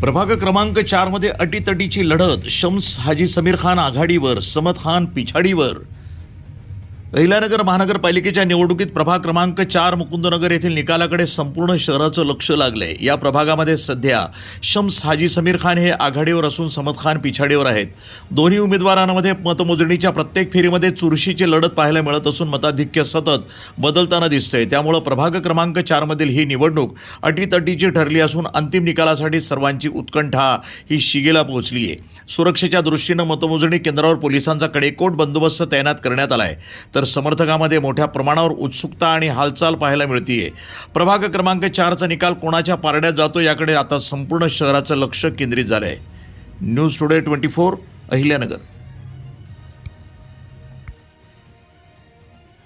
प्रभाग क्रमांक चारमध्ये अटीतटीची लढत शम्स हाजी समीर खान आघाडीवर समत खान पिछाडीवर. अहिल्यानगर महानगरपालिकेच्या निवडणुकीत प्रभाग क्रमांक चार मुकुंदनगर येथील निकालाकडे संपूर्ण शहराचं लक्ष लागलंय या प्रभागामध्ये सध्या शम्स हाजी समीर खान हे आघाडीवर असून समद खान पिछाडीवर आहेत. दोन्ही उमेदवारांमध्ये मतमोजणीच्या प्रत्येक फेरीमध्ये चुरशीची लढत पाहायला मिळत असून मताधिक्य सतत बदलताना दिसतंय. त्यामुळं प्रभाग क्रमांक चारमधील ही निवडणूक अटीतटीची ठरली असून अंतिम निकालासाठी सर्वांची उत्कंठा ही शिगेला पोहोचली आहे सुरक्षेच्या दृष्टीनं मतमोजणी केंद्रावर पोलिसांचा कडेकोट बंदोबस्त तैनात करण्यात आला आहे तर समर्थकामध्ये मोठ्या प्रमाणावर उत्सुकता आणि हालचाल पाहायला मिळतीये. प्रभाग क्रमांक चारचा निकाल कोणाच्या पारड्यात जातो याकडे आता संपूर्ण शहराचं लक्ष केंद्रित झालं आहे news today twenty four Ahilyanagar.